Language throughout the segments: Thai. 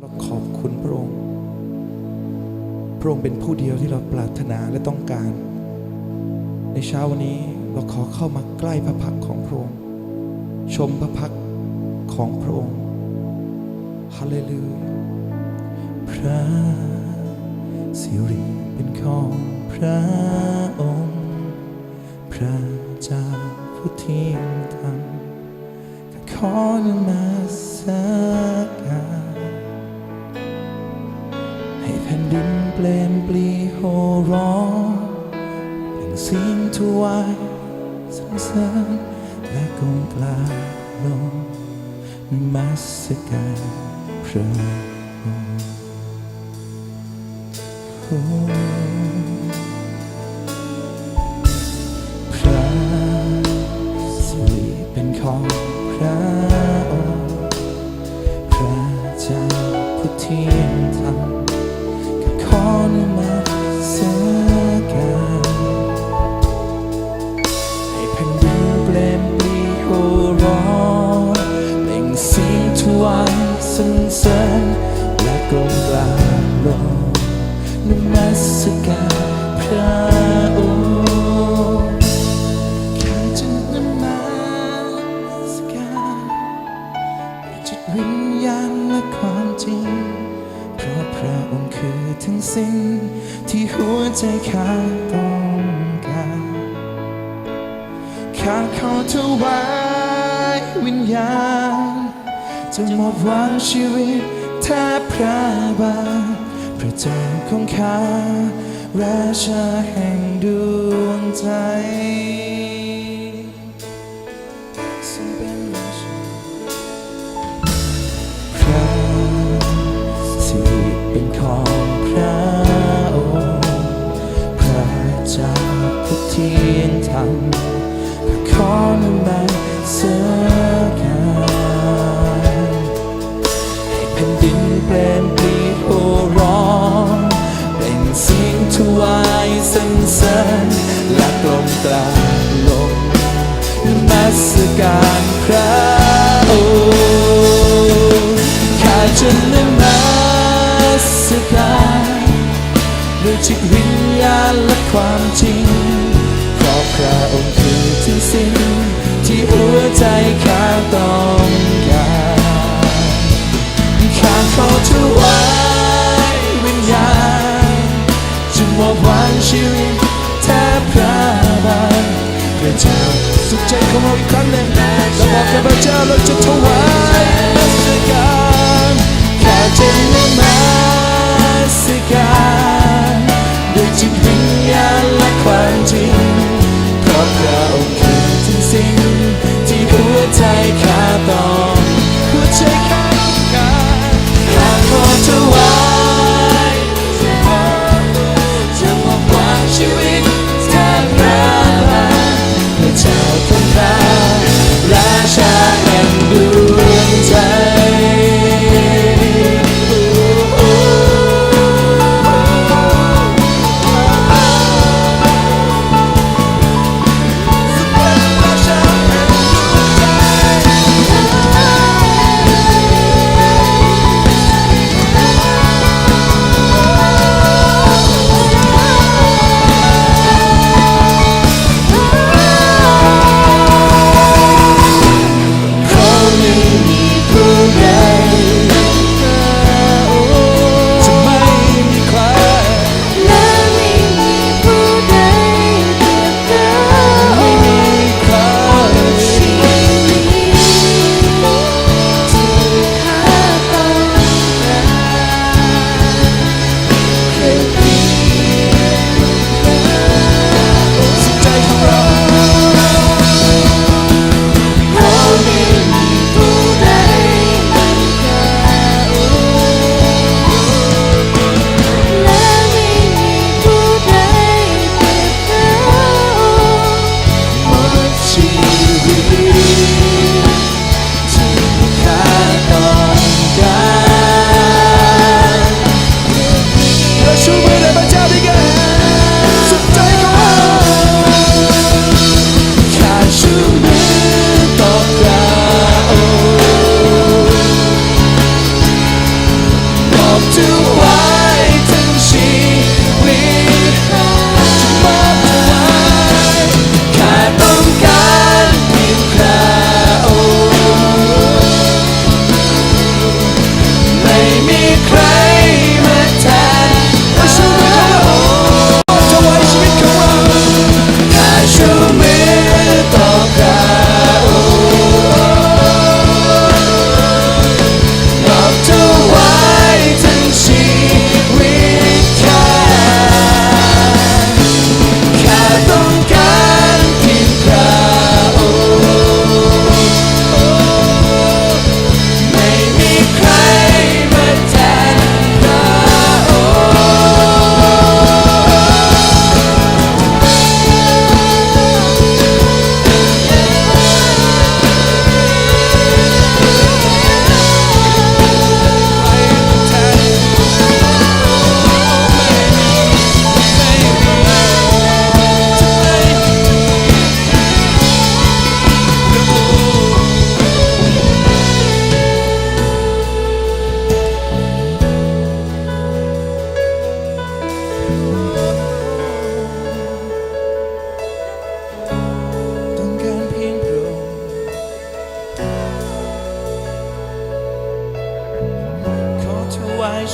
เราขอบคุณพระองค์ พระองค์เป็นผู้เดียวที่เราปรารถนาและต้องการ ในเช้าวันนี้เราขอเข้ามาใกล้พระพักของพระองค์ ชมพระพักของพระองค์ฮาเลลูยาพระสิริเป็นของพระองค์ พระเจ้าผู้ที่ทำขอนมัสา เปล่งเสียงถวายสรรเสริญและก้มกราบลงนมัสการพระองค์ วายสรรเสริญและก้มกราบลงนมัสการพระองค์ข้าจะนมัสการด้วยจิตวิญญาณและความจริง เพราะพระองค์คือทั้งสิ้นที่หัวใจข้าต้องการข้าขอถวายวิญญาณ จะมอบวางชีวิตแทบพระบาทพระเจ้าของข้าราชาแห่งดวงใจ กลาบลงนมัสการพระองค์ข้าจะนมัสการด้วยจิตวิญญาณและความจริง เพราะพระองค์คือที่สิ้นที่หัวใจข้า จริงเพราะพระองค์คือทุกสิ่งที่หัวใจข้าต้อง cry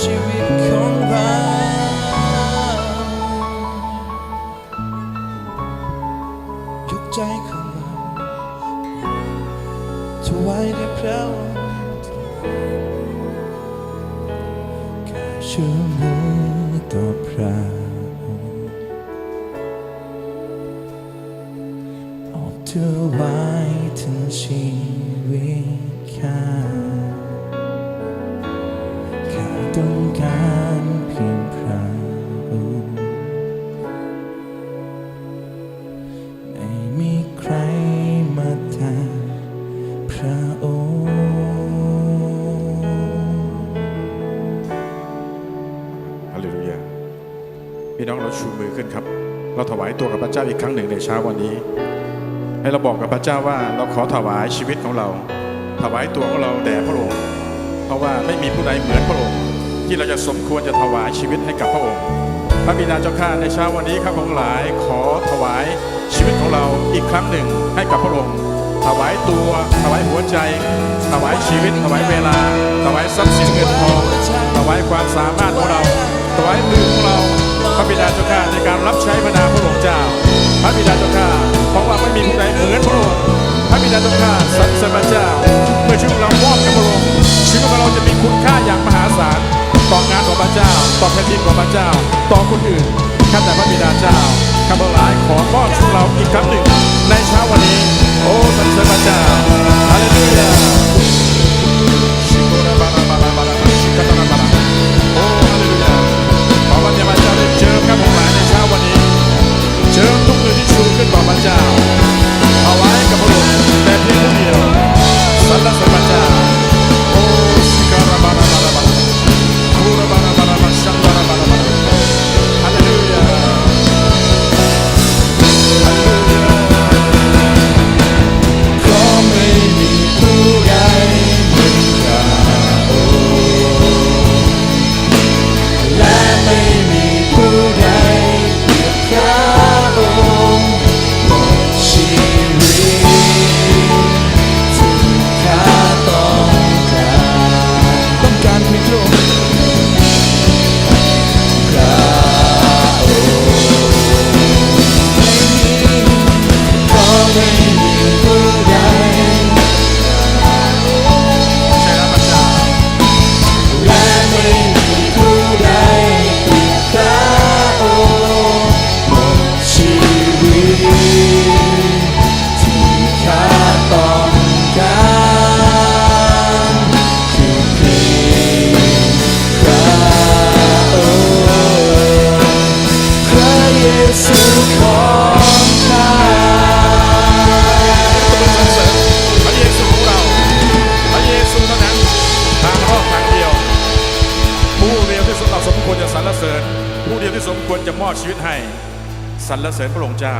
ชีวิตของเรายกใจของเราถวายแด่พระองค์แค่ชูมือต่อพระองค์ออกถวายทั้งชีวิตข้า ชูมือขึ้นครับ เราถวายตัวกับพระเจ้าอีกครั้งหนึ่งในเช้าวันนี้ ให้เราบอกกับพระเจ้าว่าเราขอถวายชีวิตของเรา ถวายตัวของเราแด่พระองค์ เพราะว่าไม่มีผู้ใดเหมือนพระองค์ ที่เราจะสมควรจะถวายชีวิตให้กับพระองค์ พระบิดาเจ้าข้าในเช้าวันนี้ข้าพงหลายขอถวายชีวิตของเราอีกครั้งหนึ่งให้กับพระองค์ ถวายตัว ถวายหัวใจ ถวายชีวิต ถวายเวลา ถวายทรัพย์สินเงินทอง ถวายความสามารถของเรา ถวายมือของเรา พระบิดาเจ้าข้าในการรับใช้พระนามพระองค์เจ้า พระบิดาเจ้าข้าเพราะว่าไม่มีผู้ใดเหมือนพระองค์พระบิดาเจ้าข้าสรรเสริญพระเจ้าเมื่อชีวิตขอเรามอบกับพระองค์ชีวิตของเราจะมีคุณค่าอย่างมหาศาลต่องานของพระเจ้าต่อแผ่นดินของพระเจ้า ต่อคนอื่นข้าแต่พระบิดาเจ้าข้าพเจ้าหลายขอมอบชีวิตเราอีกครั้งหนึ่ง ในเช้าวันนี้ โอ้สรรเสริญพระเจ้า ร สรรเสริญพระองค์เจ้า